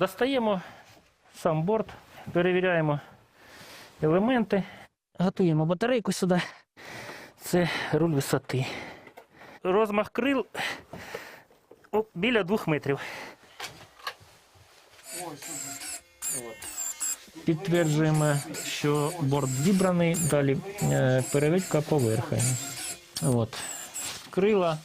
Достаємо сам борт, перевіряємо елементи, готуємо батарейку сюди. Це руль висоти. Розмах крил о, біля двох метрів. Підтверджуємо, що борт зібраний, далі е, переведка поверхні. От. Крила,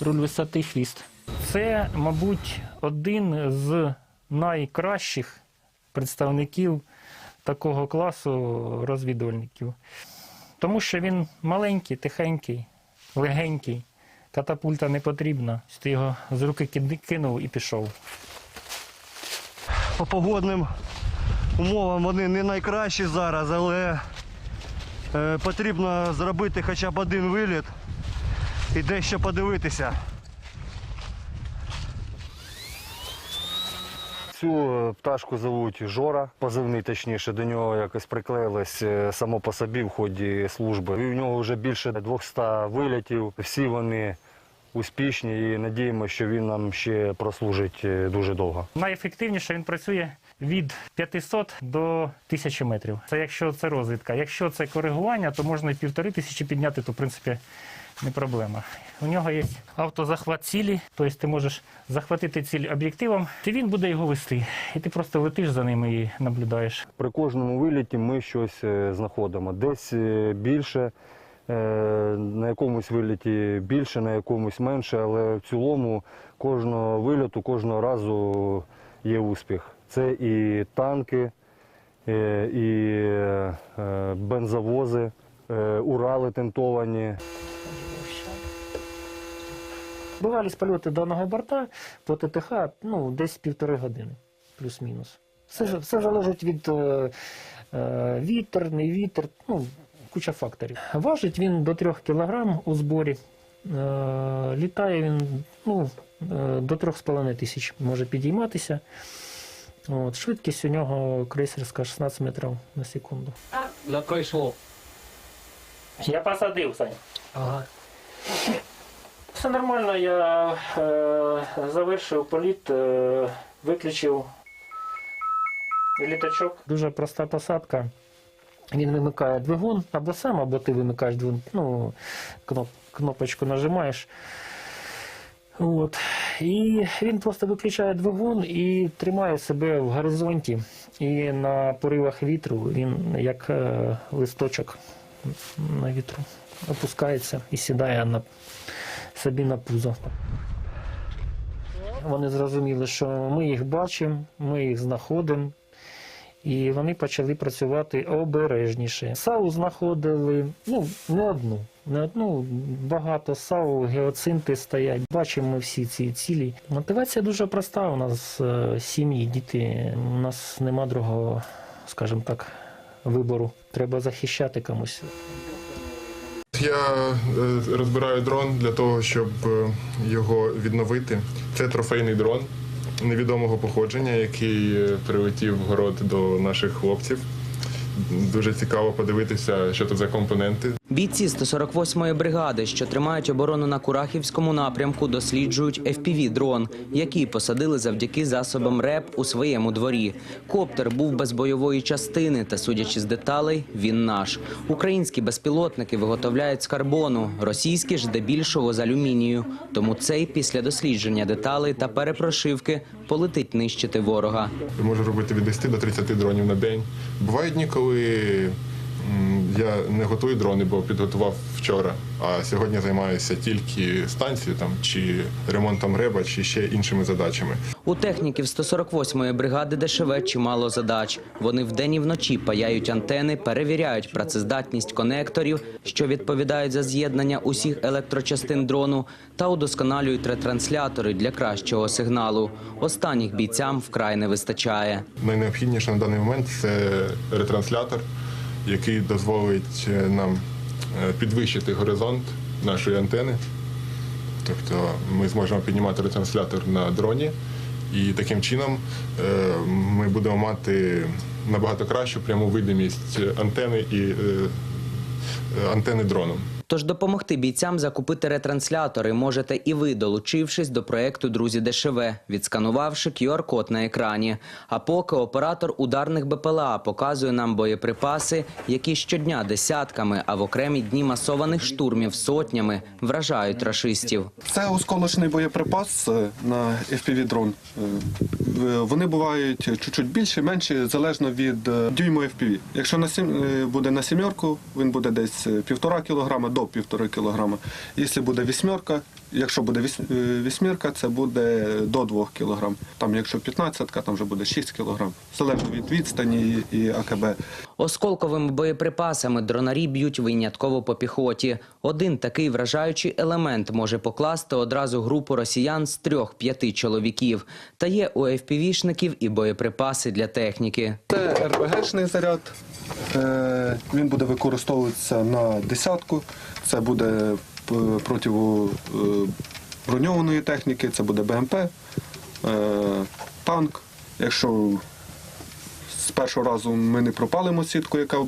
руль висоти, хвіст. Це, мабуть, один з найкращих представників такого класу розвідувальників. Тому що він маленький, тихенький, легенький, катапульта не потрібна. Ти його з руки кинув і пішов. По погодним умовам вони не найкращі зараз, але е, потрібно зробити хоча б один виліт і дещо подивитися. Цю е, пташку зовуть Жора, позивний точніше, до нього якось приклеїлось е, само по собі в ході служби. І у нього вже більше 200 вилітів. Всі вони успішні і надіємося, що він нам ще прослужить е, дуже довго. Найефективніше він працює від 500 до 1000 метрів. Це якщо це розвідка. Якщо це коригування, то можна і півтори тисячі підняти, то в принципі не проблема. У нього є автозахват цілі, тобто ти можеш захватити ціль об'єктивом, і він буде його вести. І ти просто летиш за ним і наблюдаєш. При кожному виліті ми щось е, знаходимо. Десь е, більше, е, на якомусь виліті більше, на якомусь менше, але в цілому кожного виліту, кожного разу є успіх. Це і танки, е, і е, бензовози, е, Урали тентовані. Бували польоти даного борта по ТТХ ну, десь півтори години, плюс-мінус. Все, все залежить від е, вітер, не вітер, ну, куча факторів. Важить він до 3 кг у зборі. Е, літає він ну, до 3,5 тисяч може підійматися. От, швидкість у нього крейсерська 16 метрів на секунду. Легко йшло. Я посадив, Саня. Ага. Все нормально, я е, завершив політ, е, виключив літачок. Дуже проста посадка. Він вимикає двигун або сам, або ти вимикаєш двигун. Ну, кноп, кнопочку нажимаєш. От. І він просто виключає двигун і тримає себе в горизонті. І на поривах вітру він як е, листочок на вітру опускається і сідає на, собі на пузо. Вони зрозуміли, що ми їх бачимо, ми їх знаходимо, і вони почали працювати обережніше. САУ знаходили ну, не одну, не одну, багато САУ, геоцинти стоять. Бачимо всі ці цілі. Мотивація дуже проста. У нас е, сім'ї, діти. У нас нема другого, скажімо так, вибору. Треба захищати комусь. Я е, розбираю дрон для того, щоб е, його відновити. Це трофейний дрон невідомого походження, який е, прилетів в город до наших хлопців. Дуже цікаво подивитися, що це за компоненти. Бійці 148-ї бригади, що тримають оборону на Курахівському напрямку, досліджують FPV-дрон, який посадили завдяки засобам РЕП у своєму дворі. Коптер був без бойової частини, та судячи з деталей, він наш. Українські безпілотники виготовляють з карбону, російські ж здебільшого з алюмінію. Тому цей після дослідження деталей та перепрошивки полетить нищити ворога. Можу робити від 10 до 30 дронів на день. Бувають дні, коли e я не готую дрони, бо підготував вчора. А сьогодні займаюся тільки станцією там чи ремонтом реба, чи ще іншими задачами. У техніків 148-ї бригади ДШВ чимало задач. Вони вдень і вночі паяють антени, перевіряють працездатність конекторів, що відповідають за з'єднання усіх електрочастин дрону, та удосконалюють ретранслятори для кращого сигналу. Останніх бійцям вкрай не вистачає. Найнеобхідніше на даний момент це ретранслятор, який дозволить е, нам е, підвищити горизонт нашої антени. Тобто ми зможемо піднімати ретранслятор на дроні, і таким чином е, ми будемо мати набагато кращу пряму видимість антени і антени дроном. Тож допомогти бійцям закупити ретранслятори можете і ви, долучившись до проекту Друзі ДШВ, відсканувавши QR-код на екрані. А поки оператор ударних БПЛА показує нам боєприпаси, які щодня десятками, а в окремі дні масованих штурмів сотнями вражають рашистів. Це осколочний боєприпас е, на FPV-дрон. Е, Вони бувають чуть-чуть більші, менші, залежно від е, дюйму FPV. Якщо на сім, е, буде на сімерку, він буде десь півтора кілограма до півтора кілограма. Якщо буде вісьмерка, якщо буде е, вісьмірка, це буде до двох кілограм. Там, якщо п'ятнадцятка, там вже буде 6 кілограм. Залежно від відстані і- АКБ. Осколковими боєприпасами дронарі б'ють винятково по піхоті. Один такий вражаючий елемент може покласти одразу групу росіян з трьох-п'яти чоловіків. Та є у FPV-шників і боєприпаси для техніки. Це РПГшний заряд. Е, Він буде використовуватися на десятку. Це буде п- проти е, техніки, це буде БМП, е, танк. Якщо з першого разу ми не пропалимо сітку, яка е,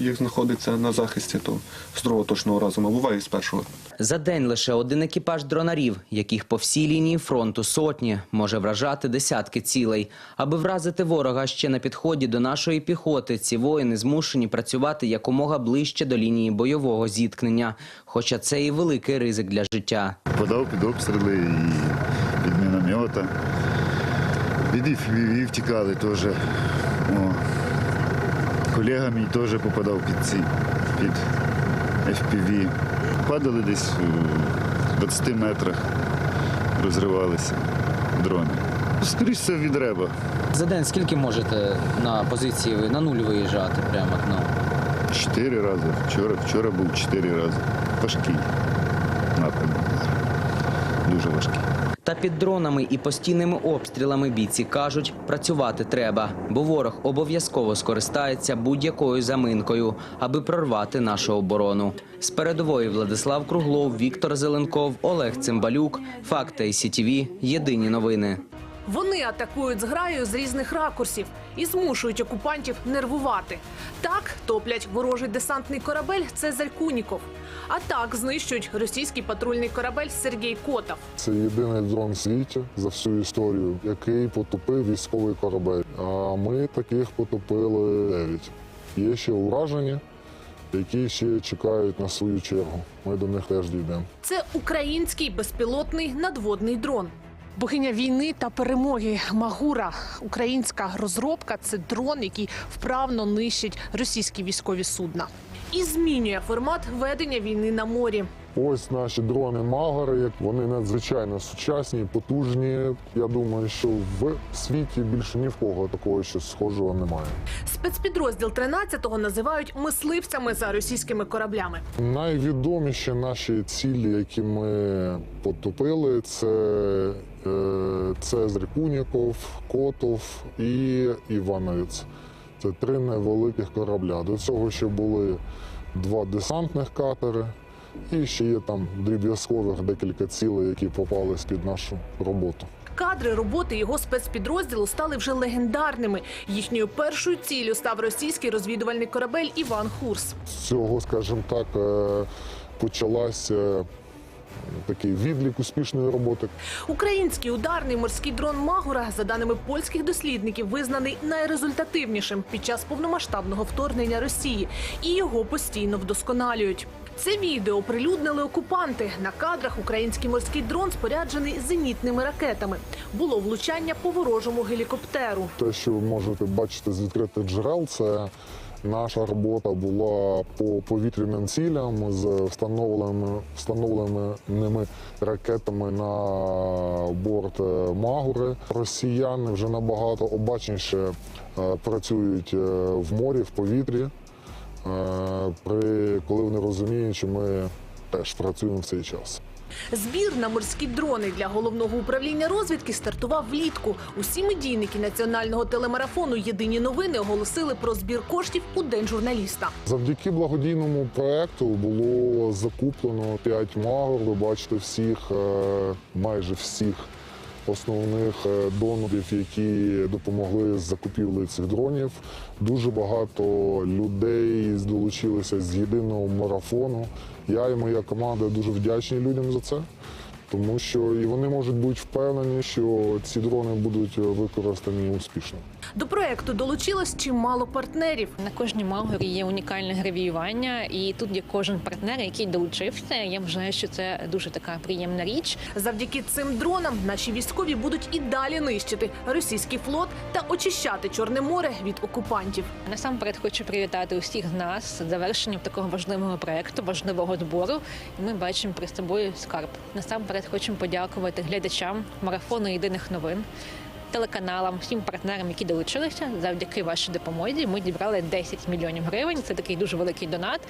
їх знаходиться на захисті, то з другого точного разу ми буває і з першого. За день лише один екіпаж дронарів, яких по всій лінії фронту сотні, може вражати десятки цілей. Аби вразити ворога ще на підході до нашої піхоти, ці воїни змушені працювати якомога ближче до лінії бойового зіткнення. Хоча це і великий ризик для життя. Подав під обстріли і від міномета. Від FPV втікали теж. О. Колега мій теж попадав під ці під FPV. Падали десь у 20 метрах, розривалися дрони. Скоріше все від реба. За день скільки можете на позиції ви на нуль виїжджати прямо ну, Чотири рази. Вчора, вчора був чотири рази. Важкий напрямок. Дуже важкий. Та під дронами і постійними обстрілами бійці кажуть, працювати треба, бо ворог обов'язково скористається будь-якою заминкою, аби прорвати нашу оборону. З передової Владислав Круглов, Віктор Зеленков, Олег Цимбалюк. Факти сітіві. Єдині новини. Вони атакують зграю з різних ракурсів і змушують окупантів нервувати. Так топлять ворожий десантний корабель Цезарь Куніков. А так знищують російський патрульний корабель Сергій Котов. Це єдиний дрон в світі за всю історію, який потопив військовий корабель. А ми таких потопили 9. Є ще уражені, які ще чекають на свою чергу. Ми до них теж дійдемо. Це український безпілотний надводний дрон. Богиня війни та перемоги Магура, українська розробка це дрон, який вправно нищить російські військові судна. І змінює формат ведення війни на морі. Ось наші дрони Магари, як вони надзвичайно сучасні, потужні. Я думаю, що в світі більше ні в кого такого щось схожого немає. Спецпідрозділ 13-го називають мисливцями за російськими кораблями. Найвідоміші наші цілі, які ми потопили, це е, Цезарь Куніков, Котов і Івановець. Це три невеликих корабля. До цього ще були два десантних катери, і ще є там дріб'язкових декілька цілей, які попали під нашу роботу. Кадри роботи його спецпідрозділу стали вже легендарними. Їхньою першою ціллю став російський розвідувальний корабель Іван Хурс. З цього, скажімо так, е, почалася такий відлік успішної роботи. Український ударний морський дрон Магура, за даними польських дослідників, визнаний найрезультативнішим під час повномасштабного вторгнення Росії, і його постійно вдосконалюють. Це відео оприлюднили окупанти. На кадрах український морський дрон споряджений зенітними ракетами. Було влучання по ворожому гелікоптеру. Те, що ви можете бачити з відкритих джерел, це наша робота була по повітряним цілям з встановленими, встановленими ракетами на борт е, Магури. Росіяни вже набагато обачніше е, працюють е, в морі, в повітрі, при, коли вони розуміють, що ми теж працюємо в цей час. Збір на морські дрони для головного управління розвідки стартував влітку. Усі медійники національного телемарафону Єдині новини оголосили про збір коштів у день журналіста. Завдяки благодійному проекту було закуплено 5 магор. Ви бачите всіх, е, майже всіх основних е, донорів, які допомогли з закупівлею цих дронів. Дуже багато людей долучилися з єдиного марафону. Я і моя команда дуже вдячні людям за це. Тому що і вони можуть бути впевнені, що ці дрони будуть використані успішно. До проекту долучилось чимало партнерів. На кожній магорі є унікальне гравіювання, і тут є кожен партнер, який долучився. Я вважаю, що це дуже така приємна річ. Завдяки цим дронам наші військові будуть і далі нищити російський флот та очищати Чорне море від окупантів. Насамперед хочу привітати усіх з нас з завершенням такого важливого проекту, важливого збору. І ми бачимо перед собою скарб. Насамперед хочемо подякувати глядачам марафону єдиних новин. Телеканалам, всім партнерам, які долучилися, завдяки вашій допомозі. Ми зібрали 10 мільйонів гривень. Це такий дуже великий донат.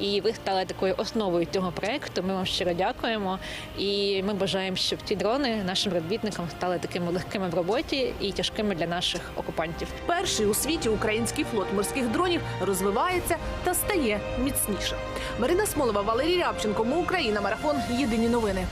І ви стали такою основою цього проекту. Ми вам щиро дякуємо. І ми бажаємо, щоб ці дрони нашим робітникам стали такими легкими в роботі і тяжкими для наших окупантів. Перший у світі український флот морських дронів розвивається та стає міцніше. Марина Смолова, Валерій Рябченко. Ми Україна. Марафон. Єдині новини.